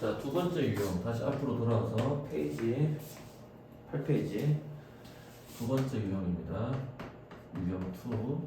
자, 두 번째 유형. 다시 앞으로 돌아와서 페이지 8페이지 두 번째 유형입니다. 유형 2.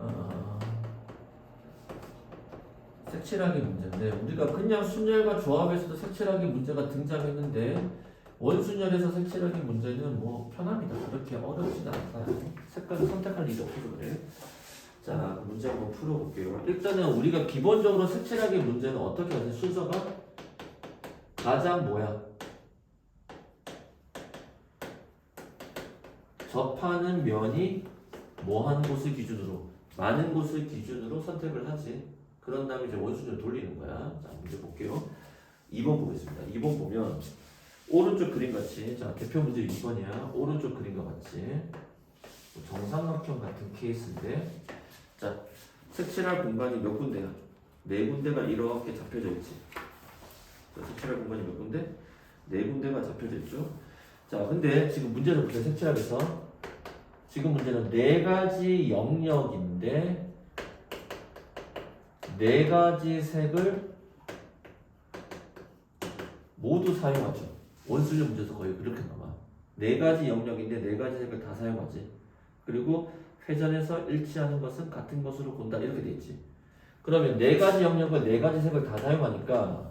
아, 색칠하기 문제인데 우리가 그냥 순열과 조합에서도 색칠하기 문제가 등장했는데 원순열에서 색칠하기 문제는 뭐 편합니다. 그렇게 어렵진 않아요. 색깔을 선택할 일이 없어서 그래. 자, 그 문제 한번 풀어볼게요. 일단은 우리가 기본적으로 색칠하기 문제는 어떻게 하세요? 순서가 가장 뭐야? 접하는 면이 뭐한 곳을 기준으로 많은 곳을 기준으로 선택을 하지. 그런 다음에 이제 원순을 돌리는 거야. 자, 문제 볼게요. 2번 보겠습니다. 2번 보면 오른쪽 그림 같이 자 대표 문제 2번이야. 오른쪽 그림과 같이 정삼각형 같은 케이스인데 자 색칠할 공간이 몇 군데야? 네 군데가 이렇게 잡혀져 있지. 자, 색칠할 공간이 몇 군데? 네 군데가 잡혀져 있죠. 자 근데 지금 문제는 보세요. 색칠하면서 지금 문제는 네 가지 영역인데 네 가지 색을 모두 사용하죠. 원술력 문제에서 거의 그렇게 나와. 네 가지 영역인데 네 가지 색을 다 사용하지. 그리고 회전에서 일치하는 것은 같은 것으로 본다 이렇게 돼 있지. 그러면 네 가지 영역을 네 가지 색을 다 사용하니까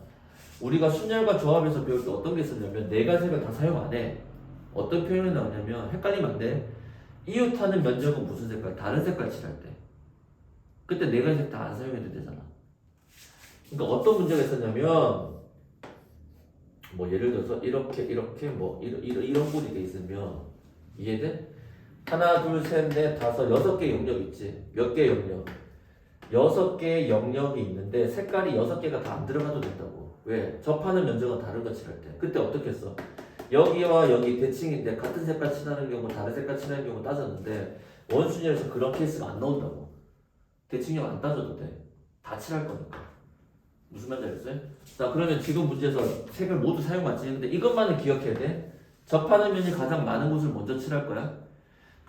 우리가 순열과 조합에서 배울 때 어떤 게 있었냐면 네 가지 색을 다 사용 안 해. 어떤 표현이 나오냐면 헷갈리면 안 돼. 이웃하는 면적은 무슨 색깔? 다른 색깔 칠할 때. 그때 네 가지 색 다 안 사용해도 되잖아. 그러니까 어떤 문제가 있었냐면 뭐 예를 들어서 이렇게 이렇게 뭐 이런 이런, 이런 꼴이 돼 있으면 이해돼? 하나 둘 셋 넷 다섯 여섯 개 영역 있지. 몇 개 영역? 여섯 개의 영역이 있는데 색깔이 여섯 개가 다 안 들어가도 된다고. 왜? 접하는 면적은 다른 거 칠할 때. 그때 어떻게 했어? 여기와 여기 대칭인데 같은 색깔 칠하는 경우 다른 색깔 칠하는 경우 따졌는데 원순위에서 그런 케이스가 안 나온다고. 대칭형 안 따져도 돼 다 칠할 거니까. 무슨 말인지 알겠어요? 자 그러면 지금 문제에서 색을 모두 사용하지. 근데 이것만은 기억해야 돼? 접하는 면이 가장 많은 곳을 먼저 칠할 거야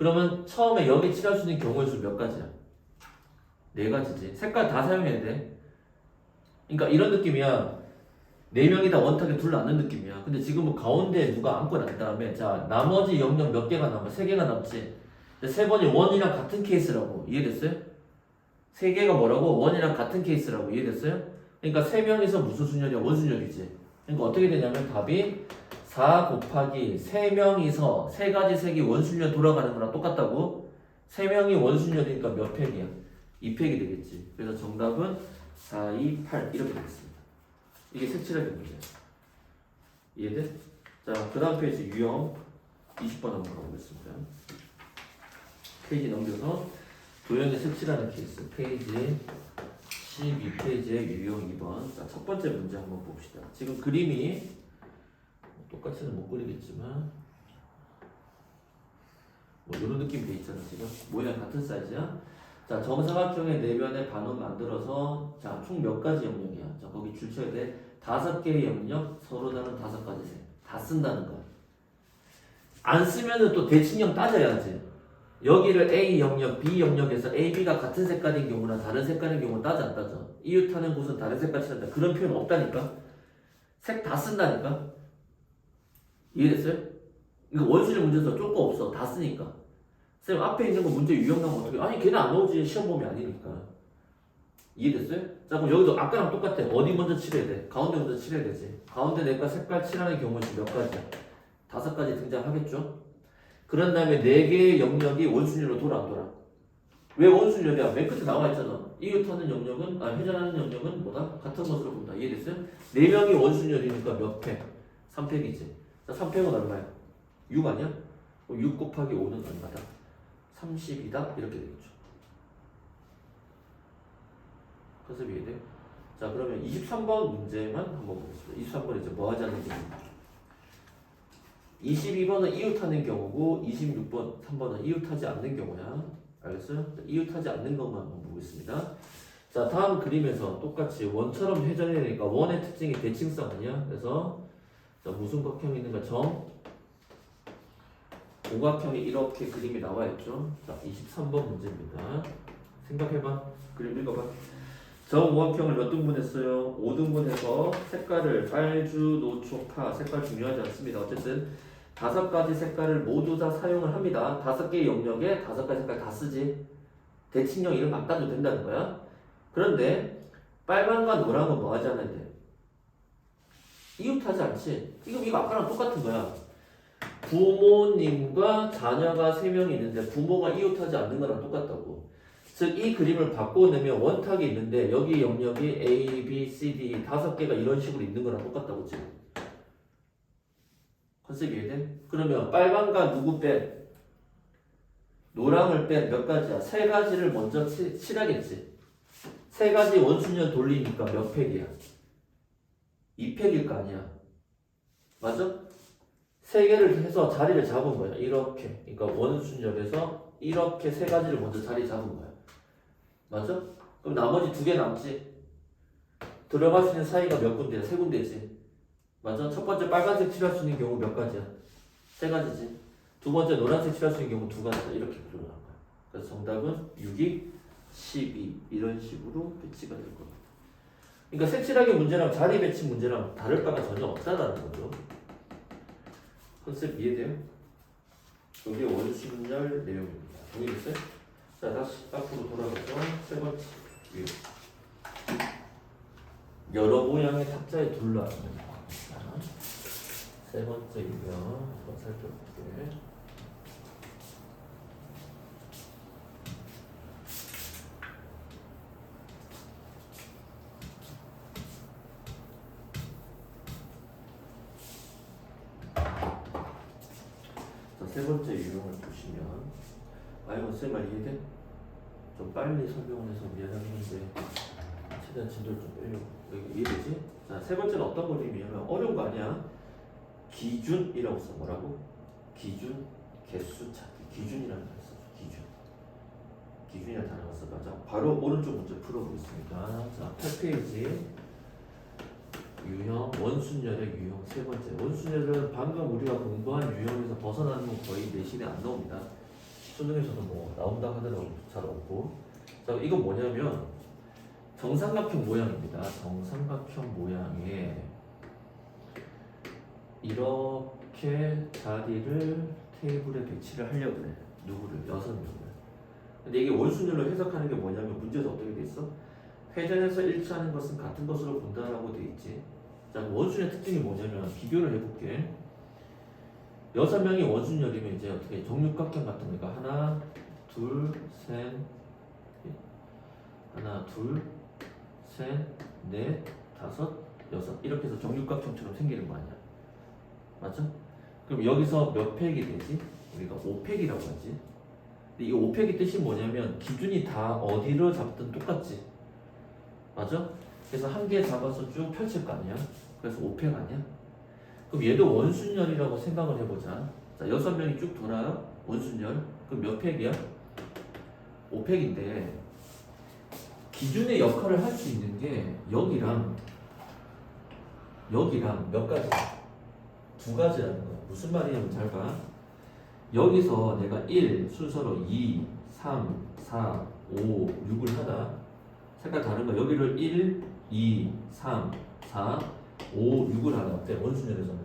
그러면 처음에 여기 칠할 수 있는 경우의 수 몇 가지야? 네 가지지 색깔 다 사용해야 돼 그러니까 이런 느낌이야 네 명이 다 원탁에 둘러앉는 느낌이야 근데 지금은 가운데 누가 앉고 난 다음에 자 나머지 영역 몇 개가 남아? 세 개가 남지 세 번이 원이랑 같은 케이스라고 이해됐어요? 세 개가 뭐라고? 원이랑 같은 케이스라고 이해됐어요? 그러니까 세 명이서 무슨 순열이야? 원순열이지. 그러니까 어떻게 되냐면 답이 4 곱하기 세 명이서 세 가지 색이 원순열 돌아가는 거랑 똑같다고? 세 명이 원순열이니까 몇 팩이야? 2팩이 되겠지. 그래서 정답은 4, 2, 8 이렇게 되겠습니다. 이게 색칠하기 문제야. 이해돼? 자, 그 다음 페이지 유형 20번 한번 가보겠습니다. 페이지 넘겨서 도형의 색칠하는 케이스 페이지 12페이지의 유형 2번. 자, 첫 번째 문제 한번 봅시다. 지금 그림이 똑같이는 못 그리겠지만 뭐 이런 느낌이 돼 있잖아 지금 모양 같은 사이즈야. 자, 정사각형의 내면에 반원 만들어서 자, 총 몇 가지 영역이야. 자, 거기 줄 쳐야 돼. 다섯 개의 영역, 서로 다른 다섯 가지 색. 다 쓴다는 거야. 안 쓰면은 또 대칭형 따져야지. 여기를 A 영역, B 영역에서 A, B가 같은 색깔인 경우나 다른 색깔인 경우 따져 안 따져? 이웃하는 곳은 다른 색깔 칠한다. 그런 표현 없다니까? 색 다 쓴다니까? 이해됐어요? 이거 원수적 문제에서 쫄거 없어. 다 쓰니까. 쌤 앞에 있는 거 문제 유형 나면 어떻게? 아니 걔는 안 나오지. 시험 보면 아니니까. 이해됐어요? 자 그럼 여기도 아까랑 똑같아. 어디 먼저 칠해야 돼? 가운데 먼저 칠해야 되지. 가운데 내가 색깔 칠하는 경우는 몇 가지야? 다섯 가지 등장하겠죠? 그런 다음에 네 개의 영역이 원순위로 돌아 안 돌아? 왜 원순위야? 맨 끝에 나와 있잖아. 이웃 하는 영역은 아 회전하는 영역은 뭐다? 같은 것으로 본다. 이해됐어요? 네 명이 원순위니까 몇 팩? 3팩이지. 자, 3팩은 얼마야? 6 아니야? 6 곱하기 5는 얼마다? 30이다? 이렇게 되겠죠. 그래서 이해돼? 자 그러면 23번 문제만 한번 보겠습니다. 23번 이제 뭐 하지 않는지 22번은 이웃하는 경우고 26번 3번은 이웃하지 않는 경우야. 알겠어요? 자, 이웃하지 않는 것만 한번 보겠습니다. 자 다음 그림에서 똑같이 원처럼 회전해야 되니까 원의 특징이 대칭성 아니야? 그래서 자 무슨 각형이 있는가 점 오각형이 이렇게 그림이 나와 있죠. 자 23번 문제입니다. 생각해봐. 그림 읽어봐. 정오각형을 몇 등분했어요? 5등분해서 색깔을 빨주, 노초, 파 색깔 중요하지 않습니다. 어쨌든 다섯 가지 색깔을 모두 다 사용을 합니다. 다섯 개의 영역에 다섯 가지 색깔 다 쓰지. 대칭형 이름 바꿔도 된다는 거야. 그런데 빨간과 노랑은 뭐 하지 돼? 이웃하지 않지. 이거 이거 아까랑 똑같은 거야. 부모님과 자녀가 세 명이 있는데 부모가 이웃하지 않는 거랑 똑같다고. 즉 이 그림을 바꿔내면 원탁이 있는데 여기 영역이 A, B, C, D 다섯 개가 이런 식으로 있는 거랑 똑같다고 지금. 컨셉 이해돼? 그러면 빨간과 누구 뺀? 노랑을 뺀 몇 가지야? 세 가지를 먼저 치, 칠하겠지. 세 가지 원순열 돌리니까 몇 팩이야? 2팩일 거 아니야. 맞아? 세 개를 해서 자리를 잡은 거야. 이렇게. 그러니까 원순열에서 이렇게 세 가지를 먼저 자리 잡은 거야. 맞아? 그럼 나머지 두 개 남지? 들어갈 수 있는 사이가 몇 군데야? 세 군데지. 맞아? 첫 번째 빨간색 칠할 수 있는 경우 몇 가지야? 세 가지지. 두 번째 노란색 칠할 수 있는 경우 두 가지다. 이렇게 들어간 거야. 그래서 정답은 6이 12 이런 식으로 배치가 될 겁니다. 그러니까 색칠하기 문제랑 자리 배치 문제랑 다를 바가 전혀 없다라는 거죠. 컨셉 이해돼요? 이게 원순열 내용입니다. 동의됐어요? 자 다시 앞으로 돌아가서 세 번째 뷰. 여러 모양의 탁자에 둘러앉는 방입니다. 세 번째 유형 한번 살펴볼게. 자, 세 번째 유형을 보시면 아이고 쌤말 이해돼? 좀 빨리 설명을 해서 미안한데 최대한 진도를 좀 빼려고. 여기 이해되지? 자, 세 번째는 어떤 그림이냐면 어려운 거 아니야. 기준이라고 써 뭐라고? 기준 개수 찾기 기준이라는 단어 써 기준. 기준이라는 단어가 써 맞아. 바로 오른쪽 문제 풀어보겠습니다. 자 8페이지 유형 원순열의 유형 세 번째. 원순열은 방금 우리가 공부한 유형에서 벗어나는 건 거의 내신에 안 나옵니다. 수능에서는 뭐 나온다 하더라도 잘 없고. 자 이건 뭐냐면 정삼각형 모양입니다. 정삼각형 모양에 이렇게 자리를 테이블에 배치를 하려고 그래. 누구를? 여섯 명을. 근데 이게 원순열로 해석하는 게 뭐냐면 문제에서 어떻게 돼 있어? 회전에서 일치하는 것은 같은 것으로 본다라고 돼 있지. 자, 원순의 특징이 뭐냐면 비교를 해볼게. 여섯 명이 원순열이면 이제 어떻게 정육각형 같은 거니까 하나, 둘, 셋, 넷. 하나, 둘, 셋, 넷, 다섯, 여섯 이렇게 해서 정육각형처럼 생기는 거 아니야? 맞죠? 그럼 여기서 몇 팩이 되지? 우리가 5팩이라고 하지. 이 5팩의 뜻이 뭐냐면 기준이 다 어디로 잡든 똑같지. 맞아? 그래서 한 개 잡아서 쭉 펼칠 거 아니야? 그래서 5팩 아니야? 그럼 얘도 원순열이라고 생각을 해보자. 자, 여섯 명이 쭉 돌아요. 원순열. 그럼 몇 팩이야? 5팩인데 기준의 역할을 할 수 있는 게 여기랑 여기랑 몇 가지? 두 가지라는 거야. 무슨 말이냐면 잘 봐. 여기서 내가 1 순서로 2, 3, 4, 5, 6을 하다. 색깔 다른 거 여기를 1, 2, 3, 4, 5, 6을 하나 어때? 원순열에서는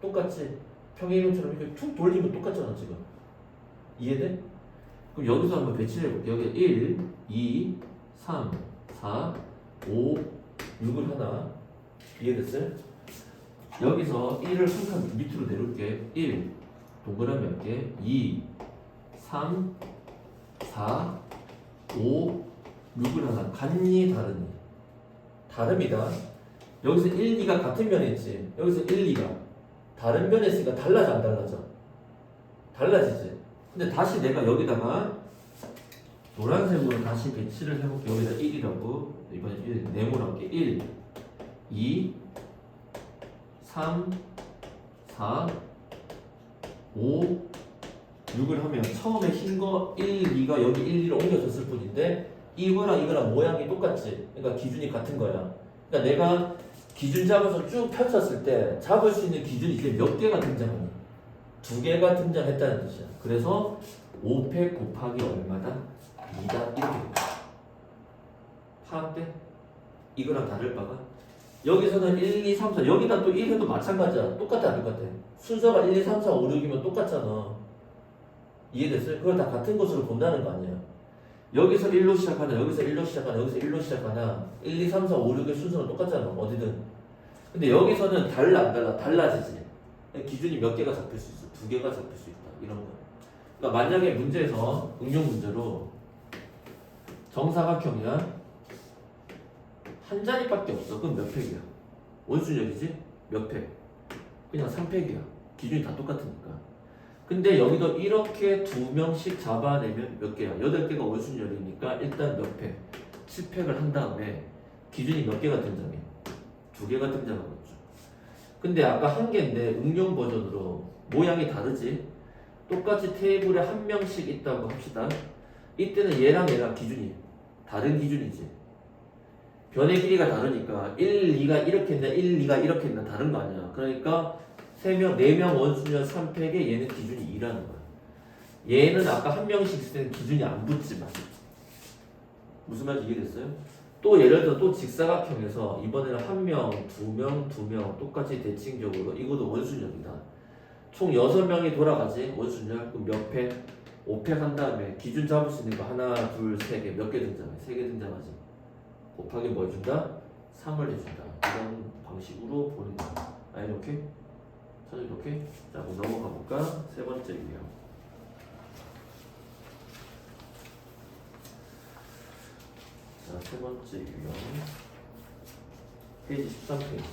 똑같지? 평행이동처럼 이렇게 툭 돌리면 똑같잖아 지금 이해돼? 그럼 여기서 한번 배치를 해볼게 여기 1, 2, 3, 4, 5, 6을 하나 이해됐어요? 여기서 1을 한 칸 밑으로 내려올게 1 동그라미 할게 2, 3, 4, 5, 6을 하나 같니 다르니. 다릅니다. 여기서 1, 2가 같은 면에 있지. 여기서 1, 2가 다른 면에 있으니까 달라져 안 달라져? 달라지지. 근데 다시 내가 여기다가 노란색으로 다시 배치를 해볼게. 여기다 1이라고. 이번에 1 네모할게 1 2 3 4 5 6을 하면 처음에 흰 거 1, 2가 여기 1, 2로 옮겨졌을 뿐인데 이거랑 이거랑 모양이 똑같지. 그러니까 기준이 같은 거야. 그러니까 내가 기준 잡아서 쭉 펼쳤을 때 잡을 수 있는 기준이 이제 몇 개가 등장하니? 두 개가 등장했다는 뜻이야. 그래서 5팩 곱하기 얼마다? 2다 이렇게 돼. 파악돼? 이거랑 다를 바가? 여기서는 1, 2, 3, 4 여기다 또 1해도 마찬가지야 똑같아 안 똑같아? 순서가 1, 2, 3, 4, 5, 6이면 똑같잖아 이해됐어요? 그걸 다 같은 것으로 본다는 거 아니에요 여기서 1로 시작하나 여기서 1로 시작하나 여기서 1로 시작하나 1, 2, 3, 4, 5, 6의 순서는 똑같잖아 어디든. 근데 여기서는 달라 안 달라? 달라지지. 기준이 몇 개가 잡힐 수 있어? 두 개가 잡힐 수 있다 이런 거. 그러니까 만약에 문제에서 응용 문제로 정사각형이야? 한 자리밖에 없어. 그럼 몇 팩이야? 원순열이지? 몇 팩? 그냥 3팩이야. 기준이 다 똑같으니까 근데 여기도 이렇게 두 명씩 잡아내면 몇 개야? 8개가 원순열이니까 일단 몇 팩? 7팩을 한 다음에 기준이 몇 개가 등장해? 두 개가 등장하겠죠 근데 아까 한 개인데 응용 버전으로 모양이 다르지? 똑같이 테이블에 한 명씩 있다고 합시다 이때는 얘랑 얘랑 기준이 다른 기준이지 변의 길이가 다르니까 1, 2가 이렇게 했나 1, 2가 이렇게 했나 다른 거 아니야 그러니까 3명, 4명 원수면 3팩에 얘는 기준이 2라는 거야 얘는 아까 한 명씩 있을 때는 기준이 안 붙지만 무슨 말인지 이해됐어요? 또 예를 들어 또 직사각형에서 이번에는 한 명, 두 명, 두 명 똑같이 대칭적으로 이것도 원순열이다 총 6명이 돌아가지 원순열 그럼 몇 팩? 5팩 한 다음에 기준 잡을 수 있는 거 하나, 둘, 세 개 몇 개 등장해? 세 개 등장하지 곱하기 뭐 해준다? 3을 해준다. 이런 방식으로 보는 거야. 아, 이렇게? 자, 이렇게? 자, 그럼 넘어가 볼까? 세 번째 유형. 자, 세 번째 유형. 페이지 13페이지.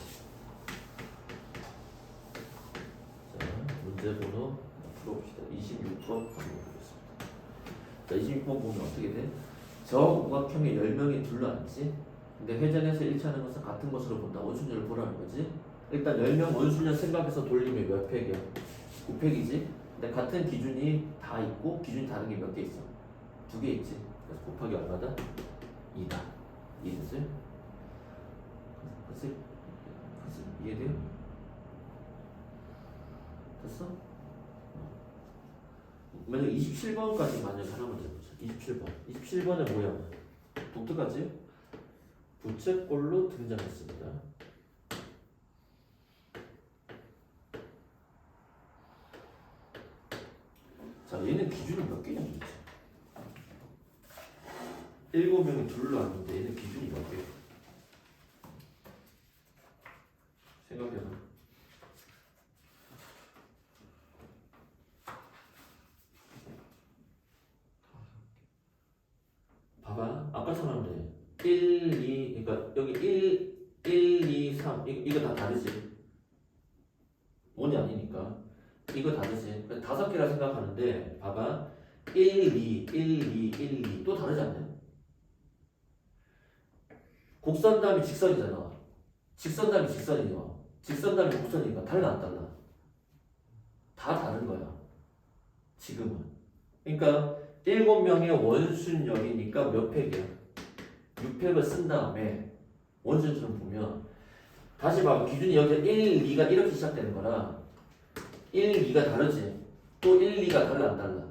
자, 문제 번호 풀어봅시다. 26번 확인해보겠습니다. 자, 26번 보면 어떻게 돼? 저 우각형의 10명이 둘러앉지 근데 회전에서 일치하는 것은 같은 것으로 본다 원순열을 보라는 거지 일단 10명 원순열 생각해서 돌리면 몇 팩이야? 9팩이지 근데 같은 기준이 다 있고 기준이 다른 게 몇 개 있어? 두 개 있지 그래서 곱하기 얼마다? 2다 이해 됐어요? 그래서 그래서 이해돼요? 됐어? 만약 27번까지 만약 하나만 해보자 27번 27번은 뭐야? 독특하지? 부채꼴로 등장했습니다 자 얘는 기준이 몇 개냐 도대체 7명이 둘러앉는데 얘는 기준이 몇 개? 생각해봐 아까처럼 돼 1, 2 그러니까 여기 1, 1, 2, 3 이, 이거 다 다르지 원이 아니니까 이거 다르지 그러니까 다섯 개라 생각하는데 봐봐 1, 2, 1, 2, 1, 2또 다르지 않나요? 곡선 다음이 직선이잖아 직선 다음이 직선이요 직선 다음이 곡선이니까 달라 안 달라? 다 다른 거야. 지금은. 그러니까 일곱 명의 원순열이니까 몇 팩이야? 6팩을 쓴 다음에 원순수를 보면 다시 봐봐. 기준이 여기 1, 2가 이렇게 시작되는 거라 1, 2가 다르지? 또 1, 2가 달라 안 달라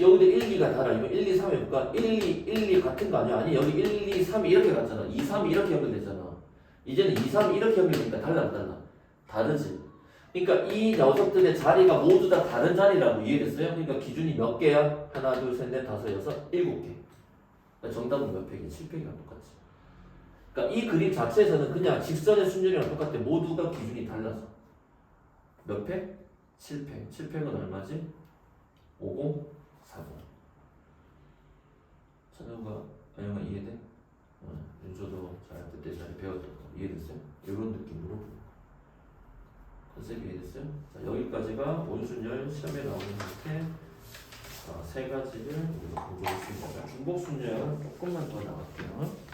여기도 1, 2가 달라 이거 1, 2, 3 해볼까? 1, 2, 1, 2 같은 거 아니야? 아니 여기 1, 2, 3이 이렇게 갔잖아 2, 3이 이렇게 연결되잖아 이제는 2, 3이 이렇게 연결되니까 달라 안 달라? 다르지 그러니까 이 녀석들의 자리가 모두 다 다른 자리라고 이해됐어요? 그러니까 기준이 몇 개야? 하나, 둘, 셋, 넷, 다섯, 여섯, 일곱 개. 그러니까 정답은 몇 팩이야? 7팩이랑 똑같지. 그러니까 이 그림 자체에서는 그냥 직선의 순열이랑 똑같아. 모두가 기준이 달라서. 몇 팩? 7팩. 7팩은 얼마지? 50, 40. 찬영과 아영아 이해돼? 어, 윤조도 잘 그때 잘 배웠던 거 이해됐어요? 이런 느낌으로. 컨셉이 이해됐어요? 자, 여기까지가 온순열 시험에 나오는 형태 자, 세 가지를 우리가 공부했습니다. 중복순열 조금만 더 나갈게요.